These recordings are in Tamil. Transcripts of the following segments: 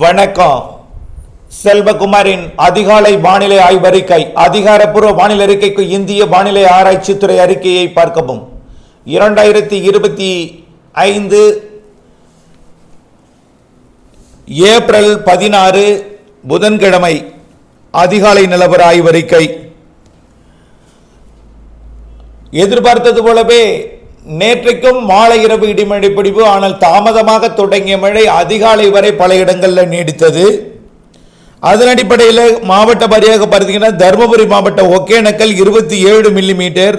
வணக்கம். செல்வகுமாரின் அதிகாலை வானிலை ஆய்வறிக்கை அதிகாரப்பூர்வ வானிலை அறிக்கைக்கு இந்திய வானிலை ஆராய்ச்சித்துறை அறிக்கையை பார்க்கவும். இரண்டாயிரத்தி இருபத்தி ஐந்து ஏப்ரல் பதினாறு புதன்கிழமை அதிகாலை நிலவர ஆய்வறிக்கை எதிர்பார்த்தது போலவே நேற்றைக்கும் மாலை இரவு இடிமழை பிடிப்பு ஆனால் தாமதமாக தொடங்கிய மழை அதிகாலை வரை பல இடங்களில் நீடித்தது. அதன் அடிப்படையில் மாவட்ட வாரியாக பார்த்தீங்கன்னா தருமபுரி மாவட்ட ஒகேனக்கல் இருபத்தி ஏழு மில்லிமீட்டர்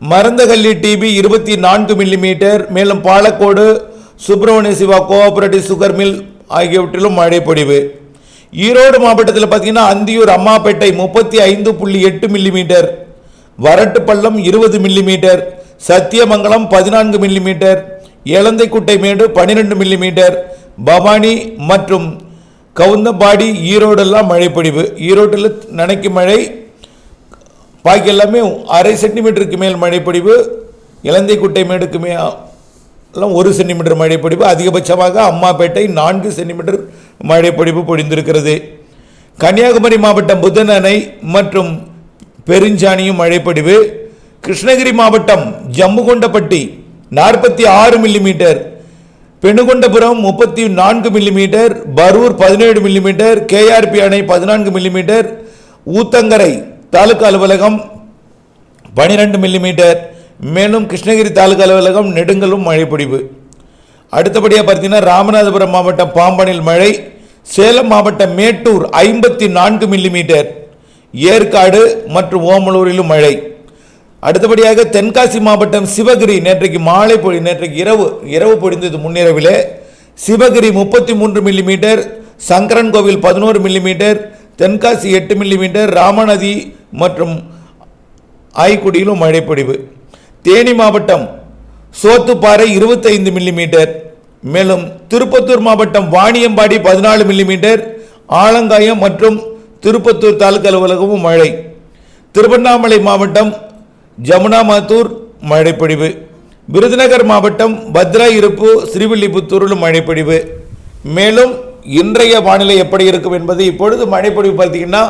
மருந்தகல்லி டிபி இருபத்தி நான்கு மில்லிமீட்டர் மேலும் Palacode Subramania Siva cooperative sugar mill ஆகியவற்றிலும் மழை பொழிவு. ஈரோடு மாவட்டத்தில் பார்த்தீங்கன்னா அந்தியூர் அம்மாப்பேட்டை முப்பத்தி ஐந்து புள்ளி எட்டு மில்லிமீட்டர் வரட்டுப்பள்ளம் இருபது மில்லிமீட்டர் சத்தியமங்கலம் பதினான்கு மில்லிமீட்டர் எலந்தைக்குட்டை மேடு பன்னிரெண்டு மில்லிமீட்டர் பவானி மற்றும் கவுந்தம்பாடி ஈரோடெல்லாம் மழை ஈரோட்டில் நனைக்கும் மழை பாக்கி எல்லாமே அரை சென்டிமீட்டருக்கு மேல் மழைப்பொழிவு. இலந்தைக்குட்டை மேடுக்கு மே எல்லாம் ஒரு சென்டிமீட்டர் மழைப்பொழிவு. அதிகபட்சமாக அம்மாப்பேட்டை நான்கு சென்டிமீட்டர் மழைப்பொழிவு பொழிந்திருக்கிறது. கன்னியாகுமரி மாவட்டம் புதன் அணை மற்றும் பெருஞ்சாணியும் மழைப்பொழிவு. கிருஷ்ணகிரி மாவட்டம் ஜம்முகொண்டப்பட்டி நாற்பத்தி ஆறு மில்லிமீட்டர் பெணுகொண்டபுரம் முப்பத்தி நான்கு மில்லிமீட்டர் பரூர் பதினேழு மில்லிமீட்டர் கேஆர்பி அணை பதினான்கு மில்லிமீட்டர் ஊத்தங்கரை தாலுகா அலுவலகம் பனிரெண்டு மில்லிமீட்டர் மேலும் கிருஷ்ணகிரி தாலுகா அலுவலகம் நெடுங்கலும் மழை அடுத்தபடியாக பார்த்தீங்கன்னா ராமநாதபுரம் மாவட்டம் பாம்பனில் மழை சேலம் மாவட்டம் மேட்டூர் ஐம்பத்தி நான்கு மில்லிமீட்டர் ஏற்காடு மற்றும் ஓமலூரிலும் மழை. அடுத்தபடியாக தென்காசி மாவட்டம் சிவகிரி நேற்றைக்கு மாலை பொழி நேற்றைக்கு இரவு இரவு பொழிந்தது முன்னிரவிலே. சிவகிரி முப்பத்தி மூன்று மில்லிமீட்டர் சங்கரன் கோவில் பதினோரு மில்லிமீட்டர் தென்காசி எட்டு மில்லிமீட்டர் ராமநதி மற்றும் ஆய்க்குடியிலும் மழைப்பொழிவு. தேனி மாவட்டம் சோத்துப்பாறை இருபத்தைந்து மில்லிமீட்டர் மேலும் திருப்பத்தூர் மாவட்டம் வாணியம்பாடி பதினாலு மில்லிமீட்டர் ஆலங்காயம் மற்றும் திருப்பத்தூர் தாலுகா அலுவலகமும் மழை. திருவண்ணாமலை மாவட்டம் ஜமுனாமாத்தூர் மழைப்பொழிவு. விருதுநகர் மாவட்டம் பத்ரா இருப்பு ஸ்ரீவில்லிபுத்தூரிலும் மழைப்பொழிவு. மேலும் இன்றைய வானிலை எப்படி இருக்கும் என்பது இப்பொழுது மழைப்பொழிவு பார்த்தீங்கன்னா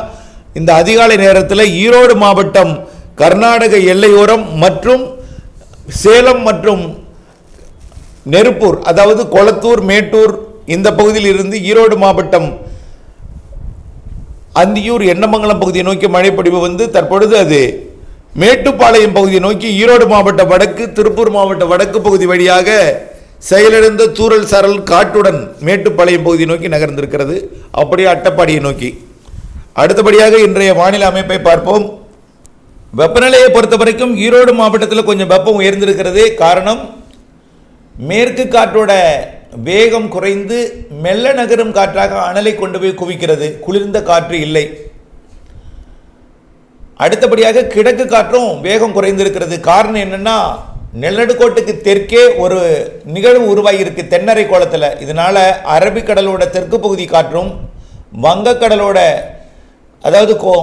இந்த அதிகாலை நேரத்தில் ஈரோடு மாவட்டம் கர்நாடக எல்லையோரம் மற்றும் சேலம் மற்றும் நெருப்பூர் அதாவது கொளத்தூர் மேட்டூர் இந்த பகுதியில் இருந்து ஈரோடு மாவட்டம் அந்தியூர் எண்ணமங்கலம் பகுதியை நோக்கி மழைப்பொழிவு வந்து தற்பொழுது அது மேட்டுப்பாளையம் பகுதியை நோக்கி ஈரோடு மாவட்ட வடக்கு திருப்பூர் மாவட்ட வடக்கு பகுதி வழியாக செயலிழந்த தூரல் சாரல் காட்டுடன் மேட்டுப்பாளையம் பகுதியை நோக்கி நகர்ந்திருக்கிறது. அப்படியே அட்டப்பாடியை நோக்கி. அடுத்தபடியாக இன்றைய வானிலை அமைப்பை பார்ப்போம். வெப்பநிலையை பொறுத்த வரைக்கும் ஈரோடு மாவட்டத்தில் கொஞ்சம் வெப்பம் உயர்ந்திருக்கிறது. காரணம் மேற்கு காற்றோட வேகம் குறைந்து மெல்ல நகரும் காற்றாக அனலை கொண்டு போய் குவிக்கிறது. குளிர்ந்த காற்று இல்லை. அடுத்தபடியாக கிழக்கு காற்றும் வேகம் குறைந்திருக்கிறது. காரணம் என்னென்னா நிலநடுக்கோட்டுக்கு தெற்கே ஒரு நிகழ்வு உருவாகியிருக்கு தென்னரை கோலத்தில். இதனால் அரபிக்கடலோட தெற்கு பகுதி காற்றும் வங்கக்கடலோட அதாவது கோ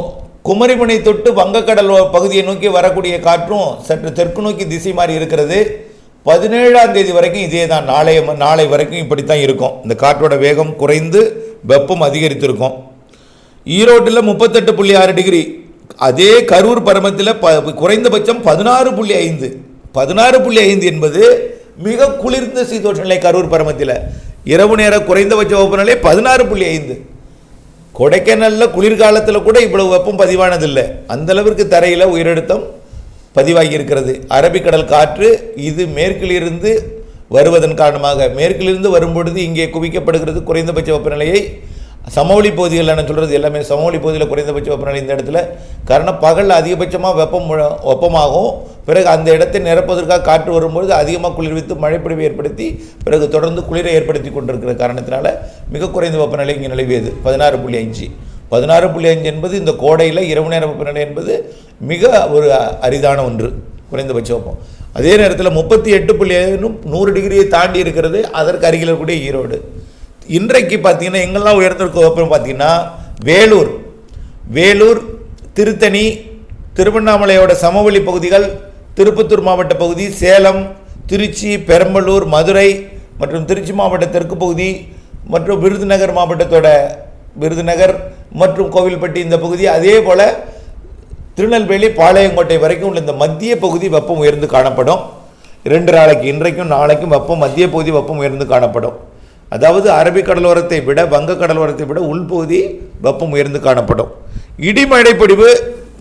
குமரிமுனை தொட்டு வங்கக்கடல் பகுதியை நோக்கி வரக்கூடிய காற்றும் சற்று தெற்கு நோக்கி திசை மாறி இருக்கிறது. பதினேழாம் தேதி வரைக்கும் இதே தான். நாளைய நாளை வரைக்கும் இப்படி தான் இருக்கும். இந்த காற்றோட வேகம் குறைந்து வெப்பம் அதிகரித்திருக்கும். ஈரோட்டில் முப்பத்தெட்டு புள்ளி ஆறு டிகிரி அதே கரூர் பரமத்தில் ப குறைந்தபட்சம் பதினாறு புள்ளி ஐந்து. பதினாறு புள்ளி ஐந்து என்பது மிக குளிர்ந்த சீதோஷ நிலை கரூர் பரமத்தில். இரவு நேர குறைந்தபட்ச வெப்பநிலை பதினாறு புள்ளி ஐந்து. கொடைக்கானல்ல குளிர்காலத்தில் கூட இவ்வளவு வெப்பம் பதிவானதில்லை. அந்தளவிற்கு தரையில் உயரழுத்தம் பதிவாகி இருக்கிறது அரபிக்கடல் காற்று இது மேற்கிலிருந்து வருவதன் காரணமாக மேற்கிலிருந்து வரும்பொழுது இங்கே குவிக்கப்படுகிறது குறைந்தபட்ச வெப்பநிலையை சமவெளி பகுதிகள் நான் சொல்கிறது எல்லாமே சமவெளி பகுதியில் குறைந்தபட்ச வெப்பநிலை இந்த இடத்துல. காரணம் பகலில் அதிகபட்சமாக வெப்பம் வெப்பமாகும். பிறகு அந்த இடத்தை நிரப்பதற்காக காற்று வரும்பொழுது அதிகமாக குளிர்வித்து மழைப்பொழிவை ஏற்படுத்தி பிறகு தொடர்ந்து குளிரை ஏற்படுத்தி கொண்டிருக்கிற காரணத்தினால மிக குறைந்த வெப்பநிலை இங்கே நிலவியது. பதினாறு புள்ளி அஞ்சு பதினாறு புள்ளி அஞ்சு என்பது இந்த கோடையில் இரவு நேர வெப்பநிலை என்பது மிக ஒரு அரிதான ஒன்று குறைந்தபட்ச வெப்பம். அதே நேரத்தில் முப்பத்தி எட்டு புள்ளி நூறு டிகிரியை தாண்டி இருக்கிறது. அதற்கு அருகில் இருக்கக்கூடிய ஈரோடு. இன்றைக்கு பார்த்தீங்கன்னா எங்கெல்லாம் உயர்ந்திருக்க அப்புறம் பார்த்தீங்கன்னா வேலூர். வேலூர் திருத்தணி திருவண்ணாமலையோட சமவெளி பகுதிகள் திருப்பத்தூர் மாவட்ட பகுதி சேலம் திருச்சி பெரம்பலூர் மதுரை மற்றும் திருச்சி மாவட்ட தெற்கு பகுதி மற்றும் விருதுநகர் மாவட்டத்தோட விருதுநகர் மற்றும் கோவில்பட்டி இந்த பகுதி. அதே போல் திருநெல்வேலி பாளையங்கோட்டை வரைக்கும் உள்ள இந்த மத்திய பகுதி வெப்பம் உயர்ந்து காணப்படும். இரண்டு நாளைக்கு இன்றைக்கும் நாளைக்கும் வெப்பம் மத்திய பகுதி வெப்பம் உயர்ந்து காணப்படும். அதாவது அரபிக் கடலோரத்தை விட வங்க கடலோரத்தை விட உள்பகுதி வெப்பம் உயர்ந்து காணப்படும். இடிமழை பொடிவு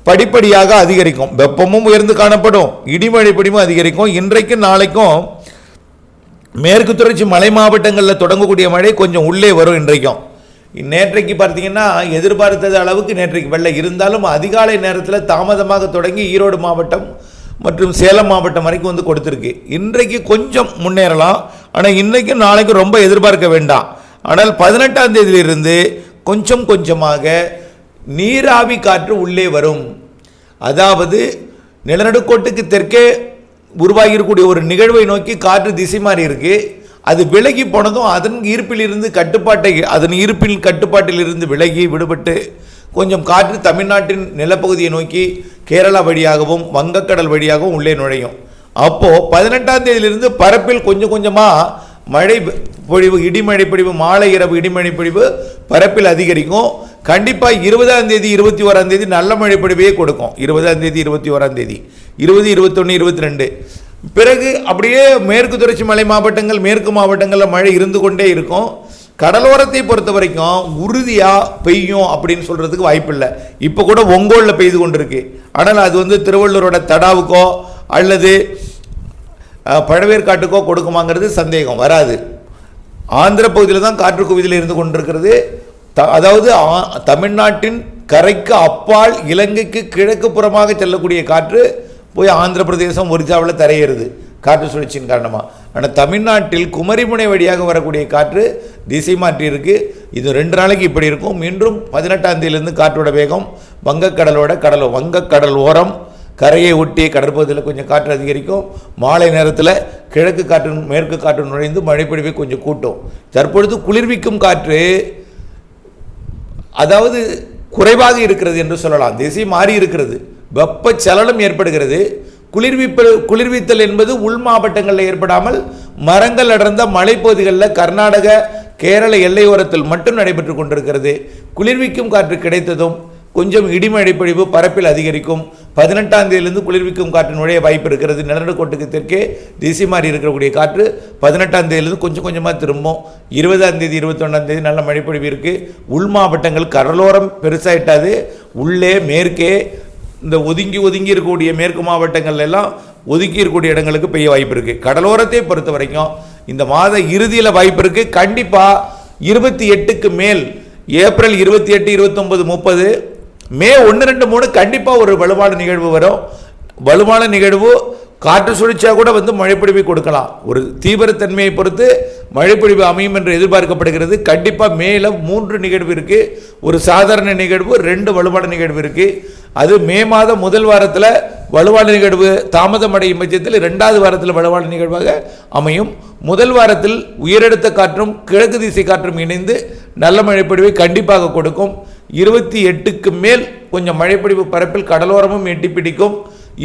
படிப்படியாக அதிகரிக்கும். வெப்பமும் உயர்ந்து காணப்படும். இடிமழை பொடிவும் அதிகரிக்கும். இன்றைக்கும் நாளைக்கும் மேற்கு தொடர்ச்சி மலை மாவட்டங்களில் தொடங்கக்கூடிய மழை கொஞ்சம் உள்ளே வரும் இன்றைக்கும். நேற்றைக்கு பார்த்தீங்கன்னா எதிர்பார்த்தது அளவுக்கு நேற்றைக்கு வெள்ளை இருந்தாலும் அதிகாலை நேரத்தில் தாமதமாக தொடங்கி ஈரோடு மாவட்டம் மற்றும் சேலம் மாவட்டம் வரைக்கும் வந்து கொடுத்துருக்கு. இன்றைக்கு கொஞ்சம் முன்னேறலாம். ஆனால் இன்றைக்கும் நாளைக்கும் ரொம்ப எதிர்பார்க்க வேண்டாம். ஆனால் பதினெட்டாம் தேதியிலிருந்து கொஞ்சம் கொஞ்சமாக நீராவி காற்று உள்ளே வரும். அதாவது நிலநடுக்கோட்டுக்கு தெற்கே உருவாகியிருக்கக்கூடிய ஒரு நிகழ்வை நோக்கி காற்று திசை மாறி இருக்கு. அது விலகி போனதும் அதன் ஈர்ப்பிலிருந்து கட்டுப்பாட்டை அதன் ஈர்ப்பில் கட்டுப்பாட்டில் இருந்து விலகி விடுபட்டு கொஞ்சம் காற்று தமிழ்நாட்டின் நிலப்பகுதியை நோக்கி கேரளா வழியாகவும் வங்கக்கடல் வழியாகவும் உள்ளே நுழையும். அப்போது பதினெட்டாம் தேதியிலிருந்து பரப்பில் கொஞ்சம் கொஞ்சமாக மழை பொழிவு இடிமழை பொழிவு மாலை இரவு இடிமழை பொழிவு பரப்பில் அதிகரிக்கும். கண்டிப்பாக இருபதாம் தேதி இருபத்தி ஓராம் தேதி நல்ல மழை பொழிவையே கொடுக்கும். இருபதாம் தேதி இருபத்தி ஓராம் தேதி. இருபது இருபத்தொன்று இருபத்தி ரெண்டு பிறகு அப்படியே மேற்கு தொடர்ச்சி மலை மாவட்டங்கள் மேற்கு மாவட்டங்களில் மழை இருந்து கொண்டே இருக்கும். கடலோரத்தை பொறுத்த வரைக்கும் உறுதியாக பெய்யும் அப்படின்னு சொல்கிறதுக்கு வாய்ப்பில்லை. இப்போ கூட ஒங்கோலில் பெய்து கொண்டிருக்கு. ஆனால் அது வந்து திருவள்ளூரோட தடாவுக்கோ அல்லது பழவேற்காட்டுக்கோ கொடுக்குமாங்கிறது சந்தேகம் வராது. ஆந்திர பகுதியில் தான் காற்று குவிதல் இருந்து கொண்டிருக்கிறது. த- அதாவது ஆ- தமிழ்நாட்டின் கரைக்கு அப்பால் இலங்கைக்கு கிழக்கு புறமாக செல்லக்கூடிய காற்று போய் ஆந்திர பிரதேசம் ஒரிசாவில் தரையேறுது காற்று சுழற்சியின் காரணமாக ஆனால் தமிழ்நாட்டில் குமரிமுனை வழியாக வரக்கூடிய காற்று திசை மாற்றி இது ரெண்டு நாளைக்கு இப்படி இருக்கும். மீண்டும் பதினெட்டாம் தேதியிலிருந்து காற்றோட வேகம் வங்கக்கடலோட கடல் வங்கக்கடல் ஓரம் கரையை ஒட்டி கடற்பகுதியில் கொஞ்சம் காற்று அதிகரிக்கும். மாலை நேரத்தில் கிழக்கு காற்று மேற்கு காற்று நுழைந்து மழைப்பொழிவை கொஞ்சம் கூட்டும். தற்பொழுது குளிர்விக்கும் காற்று அதாவது குறைவாக இருக்கிறது என்று சொல்லலாம். திசை மாறி இருக்கிறது. வெப்ப சலனம் ஏற்படுகிறது. குளிர்விப்பு குளிர்வித்தல் என்பது உள் மாவட்டங்களில் ஏற்படாமல் மரங்கள் அடர்ந்த மலைப்பகுதிகளில் கர்நாடக கேரள எல்லையோரத்தில் மட்டும் நடைபெற்று கொண்டிருக்கிறது. குளிர்விக்கும் காற்று கிடைத்ததும் கொஞ்சம் இடிமழை பொழிவு பரப்பில் அதிகரிக்கும். பதினெட்டாம் தேதியிலிருந்து குளிர்விக்கும் காற்று நுழைய வாய்ப்பு இருக்கிறது. நிலநடுக்கோட்டுக்கு தெற்கே திசை மாறி இருக்கக்கூடிய காற்று பதினெட்டாம் தேதியிலிருந்து கொஞ்சம் கொஞ்சமாக திரும்பும். இருபதாம் தேதி இருபத்தொன்னாம் தேதி நல்ல மழைப்பொழிவு இருக்குது உள் மாவட்டங்கள் கடலோரம் பெருசாயிட்டாது. உள்ளே மேற்கே இந்த ஒதுங்கி ஒதுங்கி இருக்கக்கூடிய மேற்கு மாவட்டங்கள் எல்லாம் ஒதுக்கி இருக்கக்கூடிய இடங்களுக்கு பெய்ய வாய்ப்பு இருக்குது கடலோரத்தை பொறுத்த வரைக்கும் இந்த மாத இறுதியில் வாய்ப்பு இருக்குது கண்டிப்பாக இருபத்தி எட்டுக்கு மேல் ஏப்ரல் இருபத்தி எட்டு இருபத்தொம்பது முப்பது மே ஒன்று ரெண்டு மூணு கண்டிப்பாக ஒரு வலுவான நிகழ்வு வரும். வலுவான நிகழ்வு காற்று சுழற்சியாக கூட வந்து மழைப்பொழிவை கொடுக்கலாம். ஒரு தீவிரத்தன்மையை பொறுத்து மழைப்பொழிவு அமையும் என்று எதிர்பார்க்கப்படுகிறது. கண்டிப்பாக மேல மூன்று நிகழ்வு இருக்குது ஒரு சாதாரண நிகழ்வு ரெண்டு வலுவான நிகழ்வு இருக்குது அது மே மாதம் முதல் வாரத்தில் வலுவான நிகழ்வு தாமதம் அடையும் பட்சத்தில் ரெண்டாவது வாரத்தில் வலுவான நிகழ்வாக அமையும். முதல் வாரத்தில் உயரடுத்த காற்றும் கிழக்கு திசை காற்றும் இணைந்து நல்ல மழைப்பொழிவை கண்டிப்பாக கொடுக்கும். இருபத்தி எட்டுக்கு மேல் கொஞ்சம் மழைப்பிடிப்பு பரப்பில் கடலோரமும் எட்டி பிடிக்கும்.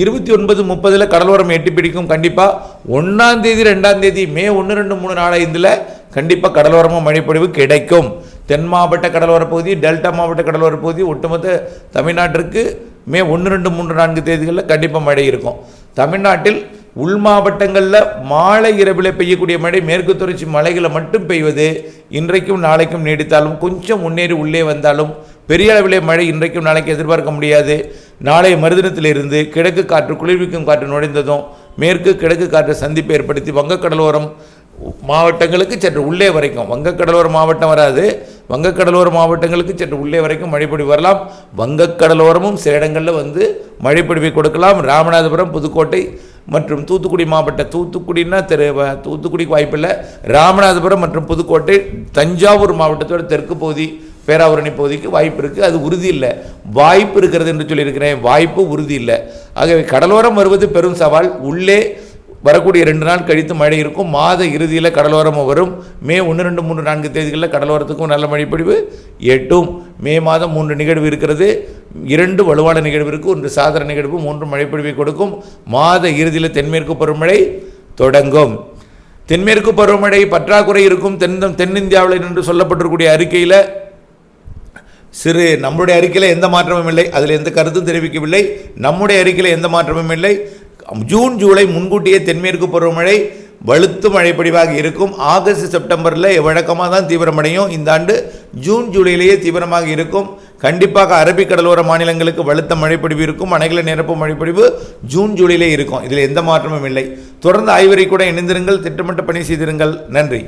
இருபத்தி ஒன்பது முப்பதில் கடலோரம் எட்டி பிடிக்கும் கண்டிப்பாக ஒன்றாம் தேதி ரெண்டாம் தேதி மே ஒன்று ரெண்டு மூணு நாலு ஐந்தில் கண்டிப்பாக கடலோரமும் மழைப்பொழிவு கிடைக்கும். தென் மாவட்ட கடலோர பகுதி டெல்டா மாவட்ட கடலோர பகுதி ஒட்டுமொத்த தமிழ்நாட்டிற்கு மே ஒன்று ரெண்டு மூன்று நான்கு தேதிகளில் கண்டிப்பாக மழை இருக்கும். தமிழ்நாட்டில் உள் மாவட்டங்களில் மாலை இரவில் பெய்யக்கூடிய மழை மேற்கு தொடர்ச்சி மலைகளை மட்டும் பெய்வது இன்றைக்கும் நாளைக்கும் நீடித்தாலும் கொஞ்சம் முன்னேறி உள்ளே வந்தாலும் பெரிய அளவிலே மழை இன்றைக்கும் நாளைக்கு எதிர்பார்க்க முடியாது. நாளை மறுதினத்திலிருந்து கிழக்கு காற்று குளிர்விக்கும் காற்று நுழைந்ததும் மேற்கு கிழக்கு காற்று சந்திப்பு ஏற்படுத்தி வங்கக்கடலோரம் மாவட்டங்களுக்கு சற்று உள்ளே வரைக்கும் வங்கக்கடலோர மாவட்டம் வராது. வங்கக்கடலோர மாவட்டங்களுக்கு சற்று உள்ளே வரைக்கும் மழைப்பொழிவு வரலாம். வங்கக்கடலோரமும் சில இடங்களில் வந்து மழைப்பொழிவை கொடுக்கலாம். ராமநாதபுரம் புதுக்கோட்டை மற்றும் தூத்துக்குடி மாவட்ட தூத்துக்குடின்னா தெரு வ- தூத்துக்குடிக்கு வாய்ப்பில்லை. ராமநாதபுரம் மற்றும் புதுக்கோட்டை தஞ்சாவூர் மாவட்டத்தோட தெற்கு பகுதி பேராவூரணி பகுதிக்கு வாய்ப்பு இருக்குது அது உறுதி இல்லை. வாய்ப்பு இருக்கிறது என்று சொல்லியிருக்கிறேன். வாய்ப்பு உறுதி இல்லை. ஆகவே கடலோரம் வருவது பெரும் சவால். உள்ளே வரக்கூடிய ரெண்டு நாள் கழித்து மழை இருக்கும். மாத இறுதியில் கடலோரமும் வரும். மே ஒன்று ரெண்டு மூன்று நான்கு தேதிகளில் கடலோரத்துக்கும் நல்ல மழைப்பொழிவு எட்டும். மே மாதம் மூன்று நிகழ்வு இருக்கிறது. இரண்டு வலுவான நிகழ்வு இருக்குது ஒன்று சாதாரண நிகழ்வு மூன்று மழைப்பொழிவை கொடுக்கும். மாத இறுதியில் தென்மேற்கு பருவமழை தொடங்கும். தென்மேற்கு பருவமழை பற்றாக்குறை இருக்கும். தென் தென்னிந்தியாவில் என்று சொல்லப்பட்டிருக்கக்கூடிய அறிக்கையில் சிறு நம்முடைய அறிக்கையில் எந்த மாற்றமும் இல்லை அதில் எந்த கருத்தும் தெரிவிக்கவில்லை. நம்முடைய அறிக்கையில் எந்த மாற்றமும் இல்லை. ஜூன் ஜூலை முன்கூட்டியே தென்மேற்கு பருவமழை வலுத்து மழைப்படிவாக இருக்கும். ஆகஸ்ட் செப்டம்பரில் வழக்கமாக தான் தீவிரமடையும். இந்த ஆண்டு ஜூன் ஜூலையிலேயே தீவிரமாக இருக்கும். கண்டிப்பாக அரபிக் கடலோர மாநிலங்களுக்கு வலுத்த மழைப்பொழிவு இருக்கும். அணைகளை நிரப்பும் மழைப்பொழிவு ஜூன் ஜூலையிலே இருக்கும். இதில் எந்த மாற்றமும் இல்லை. தொடர்ந்து ஆய்வறை கூட இணைந்திருங்கள். திட்டமிட்ட பணி செய்திருங்கள். நன்றி.